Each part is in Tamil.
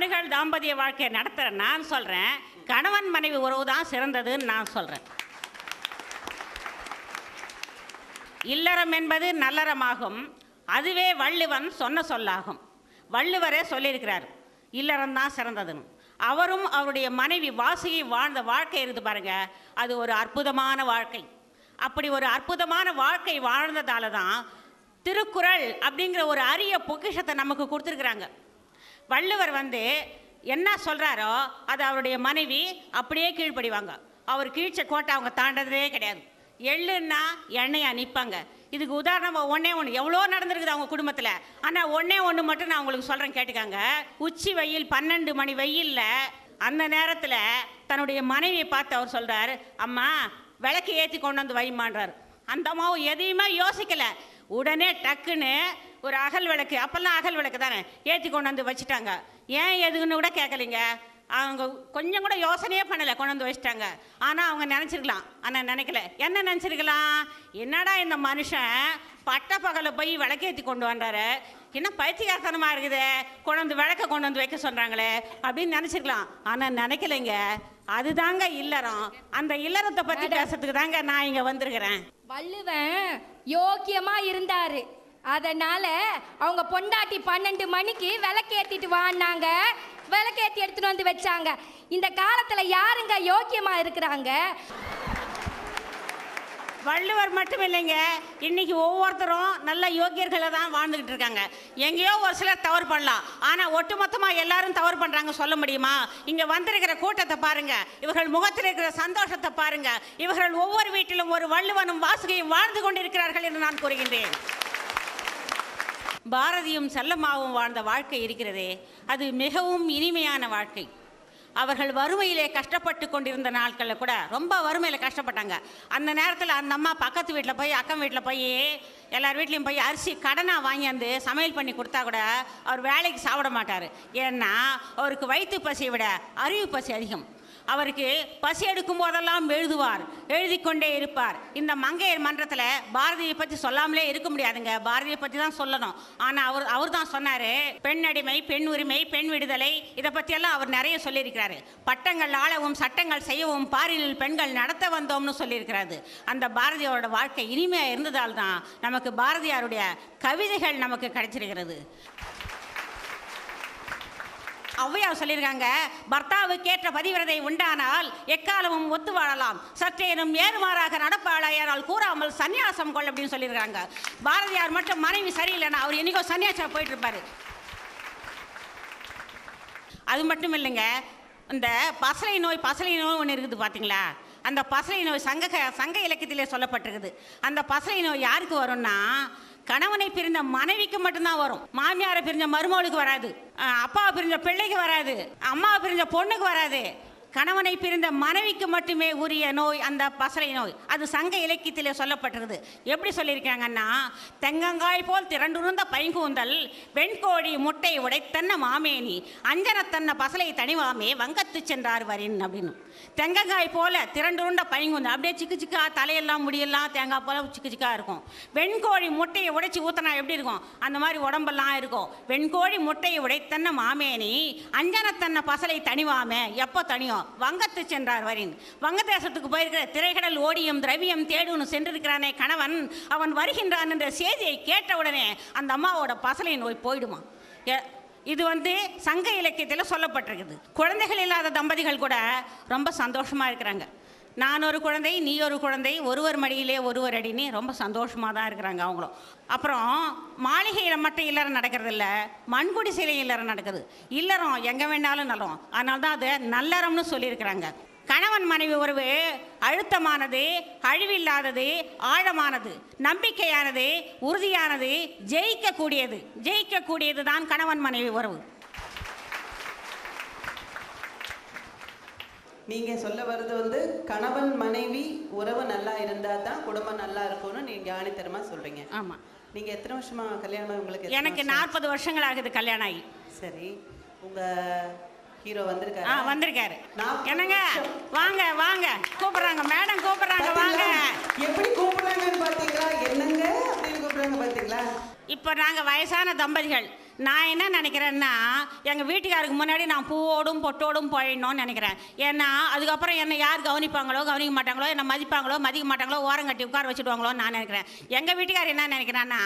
ஆண்டுகள் தாம்பத்திய வாழ்க்கையை நடத்துகிற நான் சொல்கிறேன் கணவன் மனைவி உறவு தான் சிறந்ததுன்னு நான் சொல்கிறேன் இல்லறம் என்பது நல்லறமாகும். அதுவே வள்ளுவன் சொன்ன சொல்லாகும். வள்ளுவரே சொல்லியிருக்கிறார். இல்லறம் தான் சிறந்ததுன்னு. அவரும் அவருடைய மனைவி வாசியும் வாழ்ந்த வாழ்க்கை இருந்து பாருங்க. அது ஒரு அற்புதமான வாழ்க்கை. அப்படி ஒரு அற்புதமான வாழ்க்கை வாழ்ந்ததால தான் திருக்குறள் அப்படிங்கிற ஒரு அரிய பொக்கிஷத்தை நமக்கு கொடுத்துருக்குறாங்க. வள்ளுவர் வந்து என்ன சொல்கிறாரோ அது அவருடைய மனைவி அப்படியே கீழ்ப்படிவாங்க. அவர் கீழ்ச்ச கோட்டை அவங்க தாண்டதே கிடையாது. எள்ளுன்னா எண்ணெயை நிற்பாங்க இதுக்கு உதாரணமாக ஒன்றே ஒன்று எவ்வளோ நடந்திருக்குது அவங்க குடும்பத்தில்? ஆனால் ஒன்றே ஒன்று மட்டும் நான் உங்களுக்கு சொல்கிறேன் கேட்டுக்காங்க. உச்சி வெயில் பன்னெண்டு மணி வெயிலில் அந்த நேரத்தில் தன்னுடைய மனைவியை பார்த்து அவர் சொல்கிறார் அம்மா விளக்கு ஏற்றி கொண்டு வந்து வைமான்றார் அந்த அம்மாவும் எதையுமே யோசிக்கல. உடனே டக்குன்னு ஒரு அகல் விளக்கு அப்போல்லாம் அகல் விளக்கு தானே ஏற்றி கொண்டு வந்து வச்சுட்டாங்க. ஏன் எதுக்குன்னு கூட கேட்கலைங்க அவங்க கொஞ்சம் கூட யோசனையே பண்ணலை கொண்டு வந்து வச்சுட்டாங்க. ஆனால் அவங்க நினச்சிருக்கலாம். ஆனால் நினைக்கல. என்ன நினச்சிருக்கலாம்? என்னடா இந்த மனுஷன் பட்ட பகலை போய் விளக்கேற்றி கொண்டு வந்தாரு. என்ன பைத்தியகாரத்தனமாக இருக்குது? கொண்டு வந்து விளக்க கொண்டு வந்து வைக்க சொல்கிறாங்களே அப்படின்னு நினச்சிருக்கலாம் ஆனால் நினைக்கலைங்க. அதுதாங்க இல்லறம். அந்த இல்லறத்தை பற்றி பேசுறதுக்கு தாங்க நான் இங்கே வந்திருக்கிறேன். வள்ளுவன் யோக்கியமா இருந்தாரு. அதனால அவங்க பொண்டாட்டி பன்னெண்டு மணிக்கு விளக்கேத்திட்டு வான்னாங்க. விளக்கேத்தி எடுத்துட்டு வந்து வச்சாங்க. இந்த காலத்துல யாருங்க யோக்கியமா இருக்கிறாங்க? வள்ளுவர் மட்டும் இல்லைங்க இன்னைக்கு ஒவ்வொருத்தரும் நல்ல யோக்கியர்களை தான் வாழ்ந்துக்கிட்டு இருக்காங்க. எங்கேயோ ஒரு சிலர் தவறு பண்ணலாம். ஆனால் ஒட்டுமொத்தமாக எல்லாரும் தவறு பண்ணுறாங்க சொல்ல முடியுமா? இங்கே வந்திருக்கிற கூட்டத்தை பாருங்க. இவர்கள் முகத்தில் இருக்கிற சந்தோஷத்தை பாருங்க. இவர்கள் ஒவ்வொரு வீட்டிலும் ஒரு வள்ளுவனும் வாசுகையும் வாழ்ந்து கொண்டிருக்கிறார்கள் என்று நான் கூறுகின்றேன். பாரதியும் செல்லம்மாவும் வாழ்ந்த வாழ்க்கை இருக்கிறதே. அது மிகவும் இனிமையான வாழ்க்கை. அவர்கள் வறுமையிலே கஷ்டப்பட்டு கொண்டிருந்த நாட்களில் கூட ரொம்ப வறுமையில் கஷ்டப்பட்டாங்க. அந்த நேரத்தில் அந்த அம்மா பக்கத்து வீட்டில் போய் அக்கம் வீட்டில் போய் எல்லார் வீட்லேயும் போய் அரிசி கடனாக வாங்கியாந்து சமையல் பண்ணி கொடுத்தா கூட அவர் வேலைக்கு சாப்பிட மாட்டார். ஏன்னா அவருக்கு வயிற்று பசியை விட அறிவு பசி அதிகம். அவருக்கு பசி எடுக்கும் போதெல்லாம் எழுதுவார். எழுதி கொண்டே இருப்பார். இந்த மங்கையர் மன்றத்தில் பாரதியை பற்றி சொல்லாமலே இருக்க முடியாதுங்க. பாரதியை பற்றி தான் சொல்லணும். ஆனால் அவர் அவர் தான் சொன்னார் பெண் அடிமை பெண் உரிமை பெண் விடுதலை இதை பற்றியெல்லாம் அவர் நிறைய சொல்லியிருக்கிறாரு. பட்டங்கள் ஆளவும் சட்டங்கள் செய்யவும் பாரினில் பெண்கள் நடத்த வந்தோம்னு சொல்லியிருக்கிறாரு. அந்த பாரதியாரோட வாழ்க்கை இனிமையாக இருந்ததால் தான் நமக்கு பாரதியாருடைய கவிதைகள் நமக்கு கிடைச்சிருக்கிறது. ஔவையார் சொல்லியிருக்காங்க பர்த்தாவுக்கேற்ற பதிவிரதை உண்டானால் எக்காலமும் ஒத்து வாழலாம். சற்றேனும் ஏறுமாறாக நடப்பாளையாரால் கூறாமல் சந்நியாசம் கொள் அப்படின்னு சொல்லியிருக்காங்க. பாரதியார் மட்டும் மனைவி சரியில்லைன்னா அவர் என்னைக்கோ சன்னியாசம் போயிட்டு இருப்பாரு அது மட்டும் இல்லைங்க இந்த பசலை நோய் பசலை நோய் ஒன்று இருக்குது பார்த்தீங்களா அந்த பசலை நோய் சங்க சங்க இலக்கியத்திலே சொல்லப்பட்டிருக்குது. அந்த பசலை நோய் யாருக்கு வரும்னா கணவனை பிரிந்த மனைவிக்கு மட்டும்தான் வரும். மாமியாரை பிரிஞ்ச மருமகளுக்கு வராது. அப்பாவை பிரிஞ்ச பிள்ளைக்கு வராது. அம்மாவை பிரிஞ்ச பொண்ணுக்கு வராது. கணவனை பிரிந்த மனைவிக்கு மட்டுமே உரிய நோய் அந்த பசலை நோய். அது சங்க இலக்கியத்தில் சொல்லப்பட்டிருக்குது. எப்படி சொல்லியிருக்காங்கன்னா தெங்கங்காய் போல் திரண்டுருந்த பைங்கூந்தல் வெண்கோழி முட்டை உடைத்தன்ன மாமேனி அஞ்சனத்தன்ன பசலை தனிவாமே வங்கத்து சென்றார் வரின் அப்படின்னு. தெங்கங்காய் போல திரண்டுருண்ட பைங்கூந்தல் அப்படியே சிக்கு சிக்கா தலையெல்லாம் முடியெல்லாம் தேங்காய் போல சிக்கு சிக்கா இருக்கும். வெண்கோழி முட்டையை உடைச்சி ஊற்றினா எப்படி இருக்கும்? அந்த மாதிரி உடம்பெல்லாம் இருக்கும். வெண்கோழி முட்டையை உடைத்தன்ன மாமேனி அஞ்சனத்தன்ன பசலை தனிவாமே எப்போ தனியும் வங்கத்து சென்றார் வரின். வங்கதேசத்துக்கு போயிருக்கிற திரைக்கடல் ஓடியும் திரவியம் தேடுன்னு சென்றிருக்கிறானே கணவன். அவன் வருகின்றான் என்ற செய்தியை கேட்டவுடனே அந்த அம்மாவோட பசலை நோய் போயிடுமா? இது வந்து சங்க இலக்கியத்தில் சொல்லப்பட்டிருக்குது. குழந்தைகள் இல்லாத தம்பதிகள் கூட ரொம்ப சந்தோஷமாக இருக்கிறாங்க. நான் ஒரு குழந்தை நீ ஒரு குழந்தை ஒருவர் மடியிலே ஒருவர் அடின்னு ரொம்ப சந்தோஷமாக தான் இருக்கிறாங்க அவங்களும். அப்புறம் மாளிகையில் மட்டும் இல்லறம் நடக்கிறது இல்லை சிலை இல்லறம் நடக்குது. இல்லறம் எங்கே வேணாலும் நலம் அதனால தான் அது நல்லறம்னு சொல்லியிருக்கிறாங்க. கணவன் மனைவி உறவு அழுத்தமானது அழிவில்லாதது ஆழமானது நம்பிக்கையானது உறுதியானது ஜெயிக்கக்கூடியது. ஜெயிக்கக்கூடியது தான் கணவன் மனைவி உறவு. நீங்க சொல்ல வர்றது வந்து கணவன் மனைவி உறவு நல்லா இருந்தா தான் குடும்பம் நல்லா இருக்கும்னு நீங்க ஆணித்தரமா சொல்றீங்க. ஆமாம் நீங்க எத்தனை வருஷமா கல்யாணம் உங்களுக்கு எனக்கு? நாற்பது வருஷங்கள் ஆகுது கல்யாணம் ஆகி. சரி உங்க ஹீரோ ஆ வந்திருக்காரு. வந்திருக்காரு நாற்பது என்னங்க. வாங்க வாங்க. கூப்பிடுறாங்க மேடம் கூப்பிடுறாங்க வாங்க. எப்படி கூப்பிடுறாங்கன்னு பாத்தீங்களா? என்னங்க அப்படின்னு கூப்பிடுறாங்க பாத்தீங்களா? இப்போ நாங்கள் வயசான தம்பதிகள். நான் என்ன நினைக்கிறேன்னா எங்கள் வீட்டுக்காருக்கு முன்னாடி நான் பூவோடும் பொட்டோடும் போயிடணும்னு நினைக்கிறேன். ஏன்னா அதுக்கப்புறம் என்னை யார் கவனிப்பாங்களோ கவனிக்க மாட்டாங்களோ என்னை மதிப்பாங்களோ மதிக்க மாட்டாங்களோ ஓரம் கட்டி உட்கார வச்சுடுவாங்களோன்னு நான் நினைக்கிறேன். எங்கள் வீட்டுக்கார் என்ன நினைக்கிறான்னா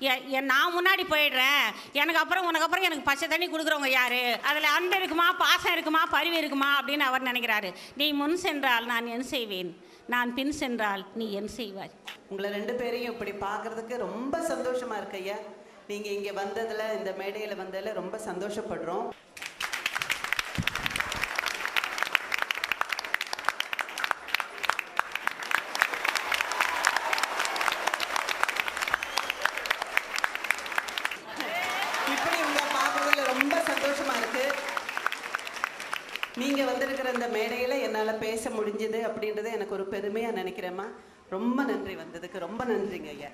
எ- எ- நான் முன்னாடி போயிடுறேன். எனக்கு அப்புறம் உனக்கு அப்புறம் எனக்கு பச்சை தண்ணி கொடுக்குறவங்க யார்? அதில் அன்பு இருக்குமா பாசம் இருக்குமா பரிவு இருக்குமா அப்படின்னு அவர் நினைக்கிறாரு. நீ முன் சென்றால் நான் என் செய்வேன். நான் பின் சென்றால் நீ என் செய்வாய். உங்களை ரெண்டு பேரையும் இப்படி பார்க்கறதுக்கு ரொம்ப சந்தோஷமா இருக்கு ஐயா. நீங்க இங்க வந்ததுல இந்த மேடையில வந்ததுல ரொம்ப சந்தோஷப்படுறோம். இப்படி ரொம்ப சந்தோஷமா நீங்க வந்திருக்கிற இந்த மேடையில என்னால பேச முடிஞ்சது அப்படின்றது எனக்கு ஒரு பெருமையா நினைக்கிறேம்மா. ரொம்ப நன்றி வந்ததுக்கு. ரொம்ப நன்றிங்க ஐயா.